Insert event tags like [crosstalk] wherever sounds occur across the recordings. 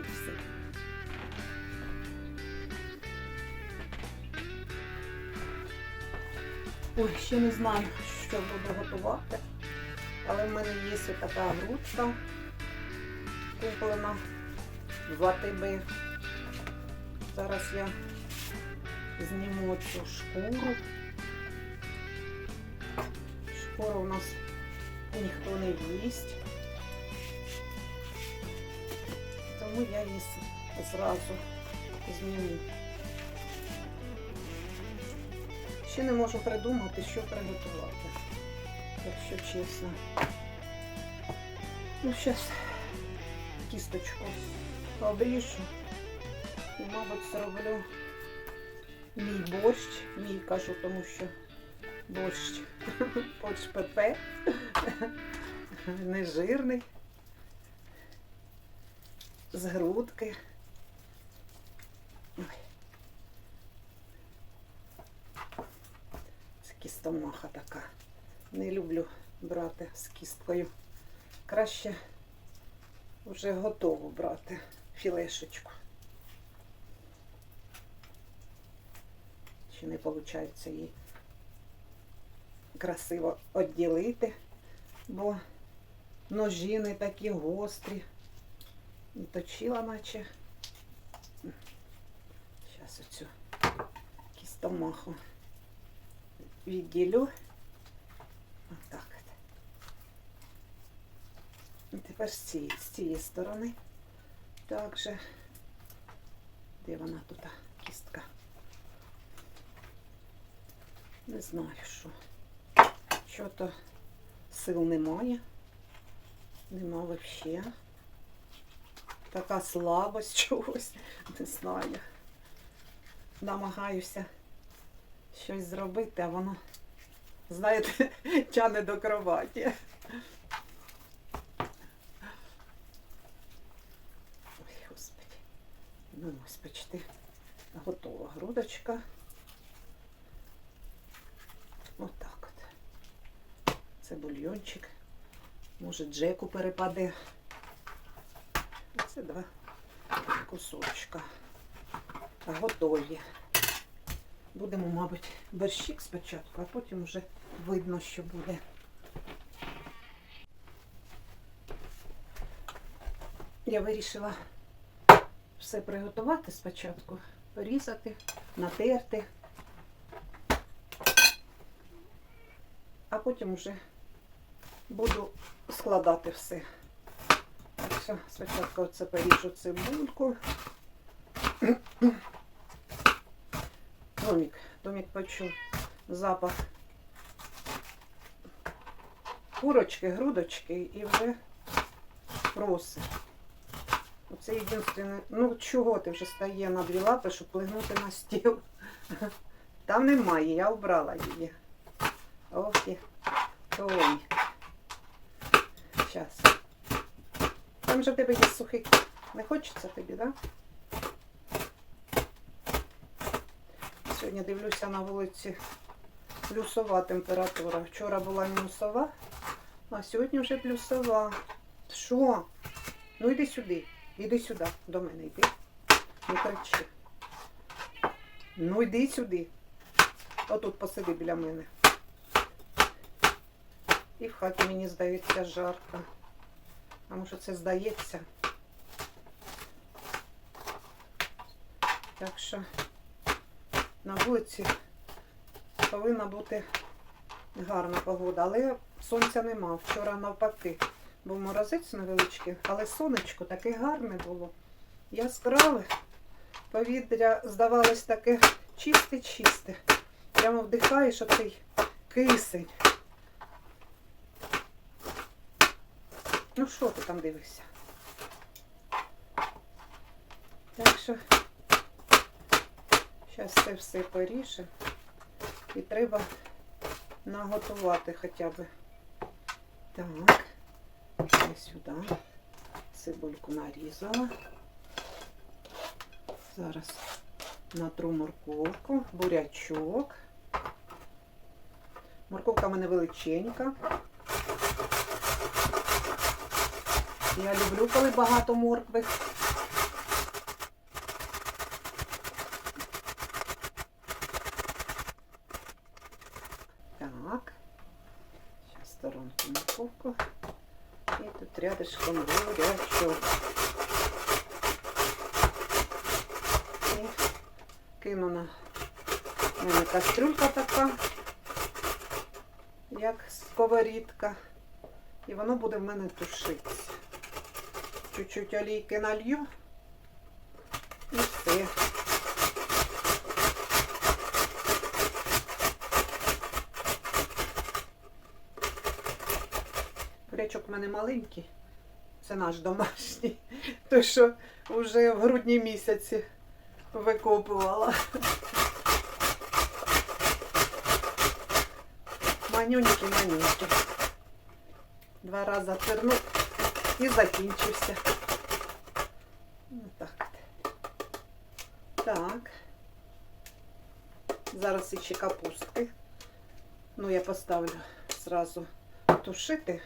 все. Ой, ще не знаю, що буду готувати. Але в мене є ось така грудка куплена в АТБ. Зараз я зніму цю шкуру. Шкуру у нас ніхто не їсть. Тому я її зразу зніму. Ще не можу придумати, що приготувати, якщо чесно. Ну, зараз кісточку обріжу і, мабуть, зроблю мій борщ. Мій кажу, тому що борщ, [laughs] борщ ПП, [laughs] не жирний, з грудки. Ой. Це кістомаха така. Не люблю брати з кісткою. Краще вже готову брати філешечку. Ще не виходить її красиво відділити, бо ножі не такі гострі. І точила наче. Зараз оцю кістомаху відділю. Отак. от. І тепер з цієї, з цієї сторони. Також. Де вона тут кістка? Не знаю що. Що то сил немає. Нема взагалі. Така слабость [laughs] чогось. Не знаю. Намагаюся щось зробити, а воно, знаєте, [laughs] тяне до кроваті. Ой, господи. Ну ось почти готова грудочка. Отак от. Це бульйончик. Може Джеку перепаде. Це два кусочка. Готові. Будемо, мабуть, борщик спочатку, а потім вже видно, що буде. Я вирішила все приготувати спочатку, порізати, натерти, а потім вже буду складати все. Що спочатку це поріжу цибульку. Домик, домик почув запах курочки, грудочки і вже просить. Оце єдине, ну чого ти вже стає на дві лапи, щоб плигнути на стіл. Там немає, я обрала її. Ох, і Ой. Щас. Там же в тебе є сухий. Не хочеться тобі, так? Да? Сьогодні дивлюся на вулиці плюсова температура. Вчора була мінусова, а сьогодні вже плюсова. Що? Ну йди сюди, іди сюди, до мене йди. Не кричи. Ну йди сюди. Отут посиди біля мене. І в хаті мені здається жарко. А може це здається. Так що на вулиці повинна бути гарна погода, але сонця нема. Вчора навпаки був морозець невеличкий, але сонечко таке гарне було. Яскраве. Повітря здавалось таке чисте-чисте. Прямо вдихаєш оцей кисень. Ну що ти там дивишся? Так що зараз це все поріже. І треба наготувати хоча б. Так, ось сюди. Цибульку нарізала. Зараз натру морковку, бурячок. Морковка в мене величенька. Я люблю, коли багато моркви. Так, зараз сторонку на морковку. І тут рядышком бурячок. І кинула У мене кастрюлька така, як сковорідка. І воно буде в мене тушити. Чуть-чуть олійки налью. І все. Бурячок в мене маленький. Це наш домашній. [laughs] Той, що вже в грудні місяці викопувала. Манюньки, манюньки. Два рази тернув і закінчився. Отак. Так. Зараз ще капустки. Ну, я поставлю зразу тушити.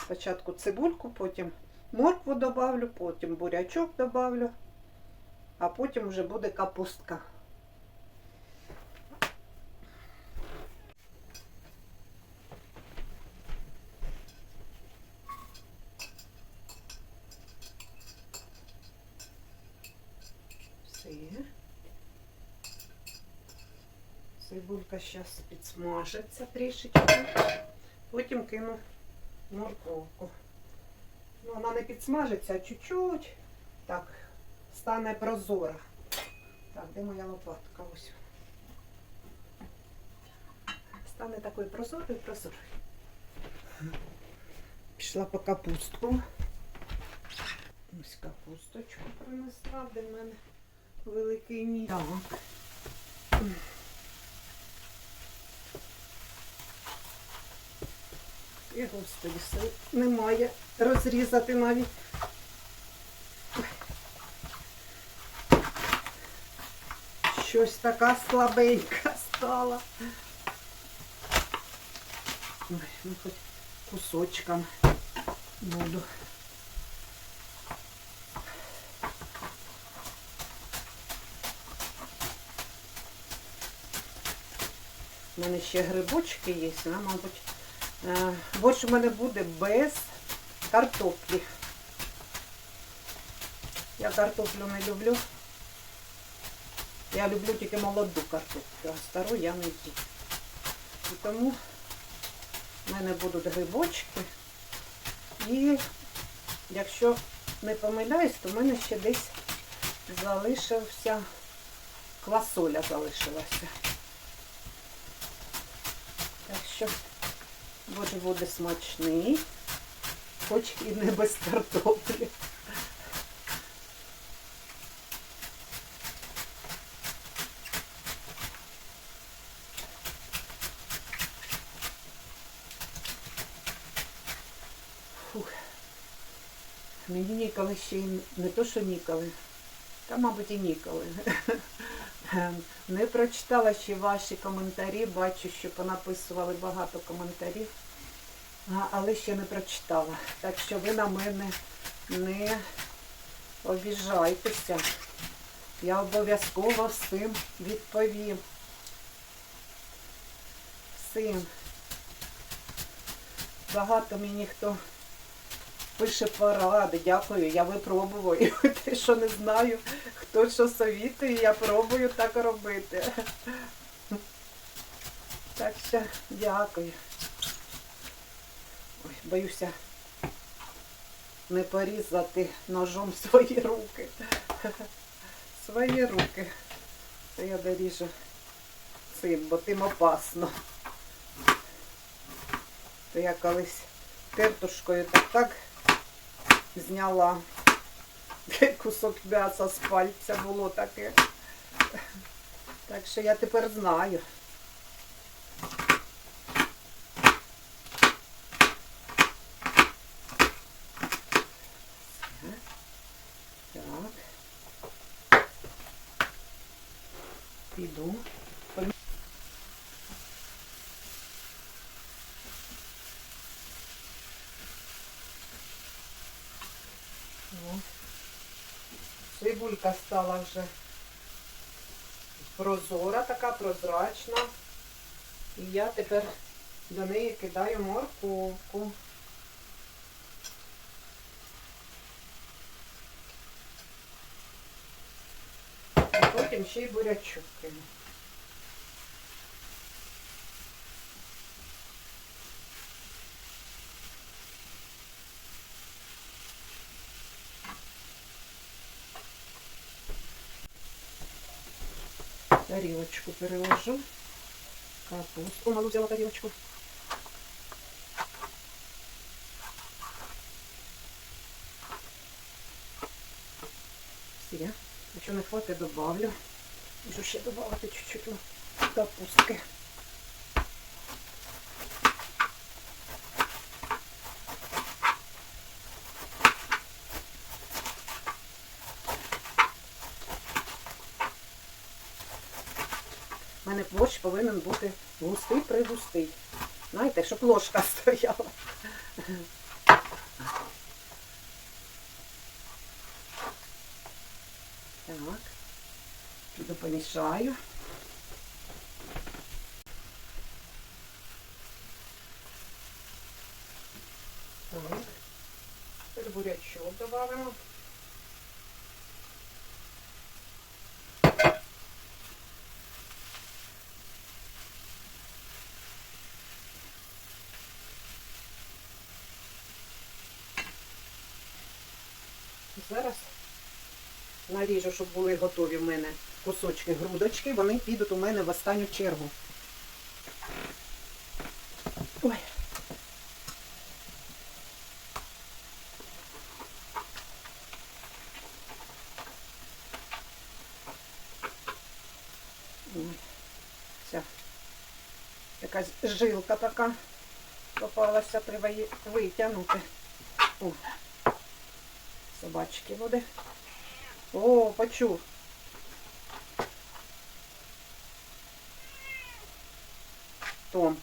Спочатку цибульку, потім моркву добавлю, потім бурячок добавлю, а потім вже буде капустка. Все. Цибулька зараз підсмажиться трішечки. Потім кину морковку. Ну, вона не підсмажиться, а чуть-чуть. Так, стане прозора. Так, де моя лопатка? Ось. Стане такою прозорою, прозорою. Пішла по капустку. Ось капусточку принесла, де в мене великий ніж. Так. І господи, сил немає розрізати навіть. Щось така слабенька стала. Ой, ну хоч кусочком буду. У мене ще грибочки є, а, мабуть. Е, Борщ у мене буде без картоплі. Я картоплю не люблю. Я люблю тільки молоду картоплю, а стару я не їм. І тому в мене будуть грибочки. І якщо не помиляюсь, то в мене ще десь залишився квасоля залишилася. Так що Борщ буде смачний, хоч і не без картоплі. Мені ніколи ще й не то, що ніколи, та, мабуть, і ніколи. [laughs] Не прочитала ще ваші коментарі, бачу, що понаписували багато коментарів, але ще не прочитала. Так що ви на мене не обіжайтеся. Я обов'язково всім відповім. Всім. Багато мені хто пише поради. Дякую, я випробую. [laughs] Те, що не знаю, хто що совітує, я пробую так робити. Так що дякую. Ой, боюся не порізати ножом свої руки. [laughs] Свої руки. Це я доріжу цим, бо тим опасно. То я колись тертушкою так так зняла [laughs] кусок м'яса з пальця було таке. Так що я тепер знаю. Так. Піду. О. Цибулька стала вже прозора, така прозрачна. І я тепер до неї кидаю морковку. Потім ще й бурячок кину. Тарілочку переложу. Капусту малу взяла тарелочку. Все. Якщо не хватить, добавлю. Можу ще додати чуть-чуть капустки. У мене борщ повинен бути густий пригустий. Знаєте, щоб ложка стояла. Так, піду помішаю. Так, тепер бурячок додамо. Зараз наріжу, щоб були готові в мене кусочки грудочки, вони підуть у мене в останню чергу. Ой. Ой. Якась жилка така попалася, треба її витягнути. О, собачки буде. О, почув. Том,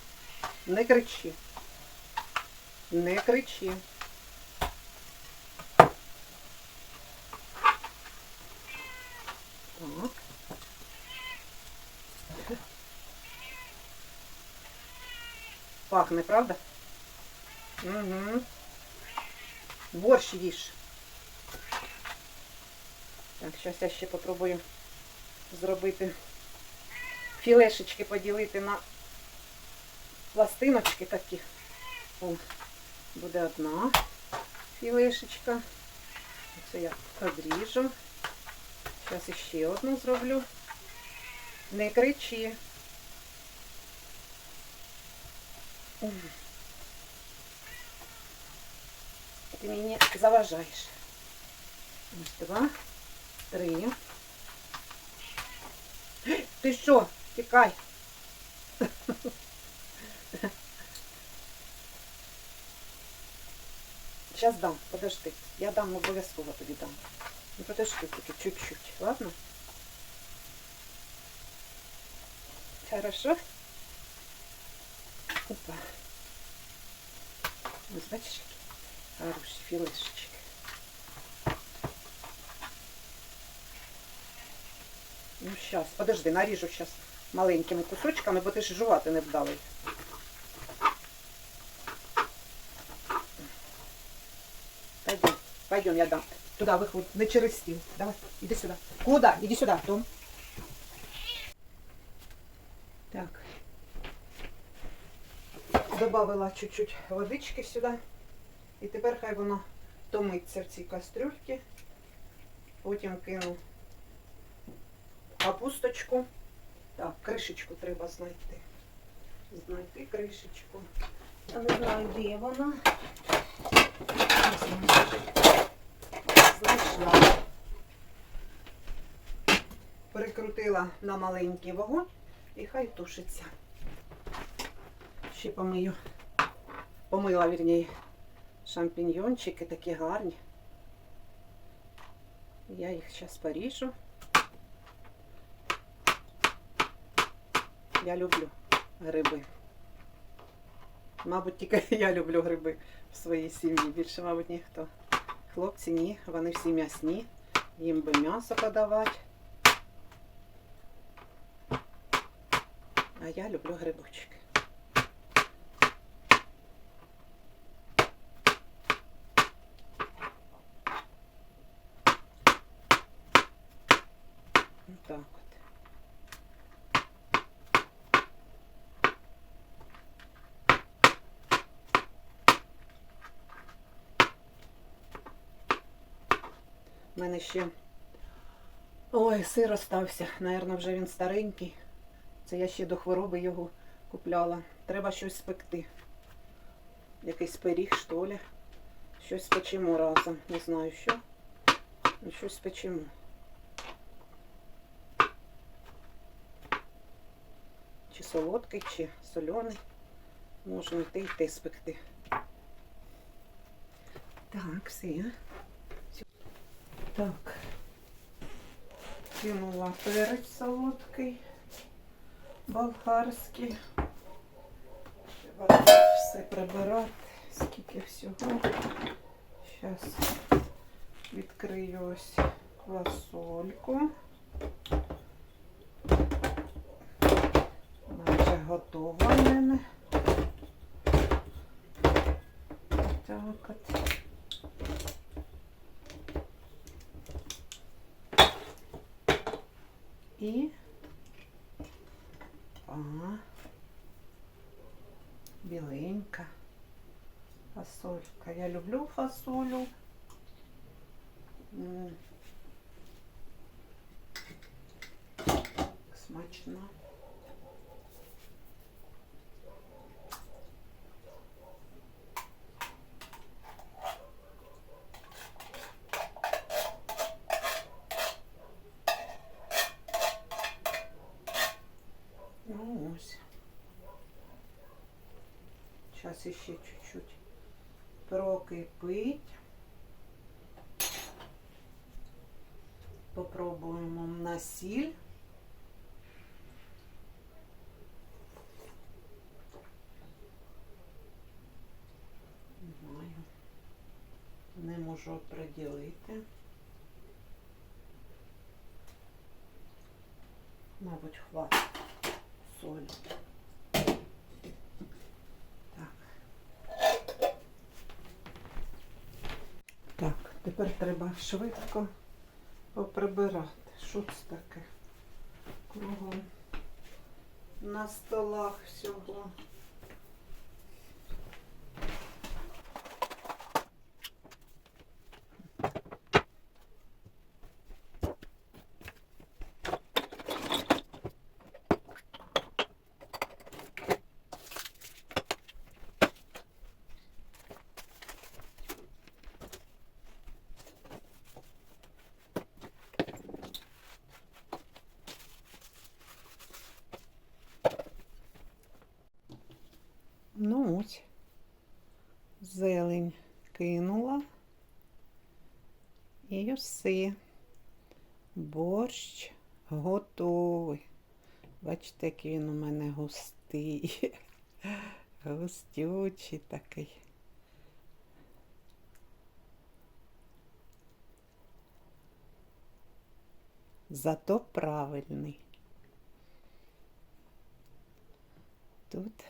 не кричи. Не кричи. Так. Пахне, правда? Угу. Борщ їж. Так, зараз я ще попробую зробити філешечки, поділити на пластиночки такі. О, буде одна філешечка. Це я подріжу. Зараз іще одну зроблю. Не кричи. Ти мені заважаєш. Ось два, три. Ти що? Тікай. Сейчас дам, подожди. Я дам обов'язково тобі дам. Ну подожди тільки чуть-чуть, ладно? Хорошо? Опа. Ось бачиш, які хороші філешечки. Ну, сейчас, подожди, наріжу сейчас маленькими кусочками, бо ти ж жувати не вдалий. Пойдем, пойдем, я дам. Туда виходь, не через стіл. Давай, іди сюди. Куда? Іди сюди, Том. Так. Добавила чуть-чуть водички сюди. І тепер хай воно томиться в цій кастрюльці. Потім кину капусточку. Так, кришечку треба знайти. Знайти кришечку. Я не знаю, де вона. Знайшла. Прикрутила на маленький вогонь і хай тушиться. Ще помию. Помила, вірніше, шампіньйончики такі гарні. Я їх зараз поріжу. Я люблю гриби. Мабуть, тільки [laughs] я люблю гриби в своїй сім'ї. Більше, мабуть, ніхто. Хлопці ні, вони всі м'ясні. Їм би м'ясо подавати. А я люблю грибочки. У мене ще. Ой, сир остався. Наверно, вже він старенький. Це я ще до хвороби його купляла. Треба щось спекти. Якийсь пиріг, що ли. Щось спечемо разом. Не знаю що. Ну, щось спечемо. Чи солодкий, чи соляний. Можна йти те спекти. Так, все. Так. Кинула перець солодкий, болгарський. Треба все прибирати, скільки всього. Зараз відкрию ось квасольку. Наче готова в мене. Так от. І а, біленька фасолька. Я люблю фасолю. Смачно. Попробуємо на сіль. Не можу оприділити. Мабуть, хватить солі. Так. Так, тепер треба швидко поприбирати. Що це таке? Кругом на столах всього. Ну ось. Зелень кинула. І все. Борщ готовий. Бачите, який він у мене густий. [laughs] Густючий такий. Зато правильний. Тут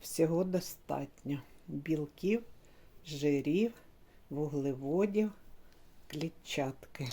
всього достатньо білків, жирів, вуглеводів, клітчатки.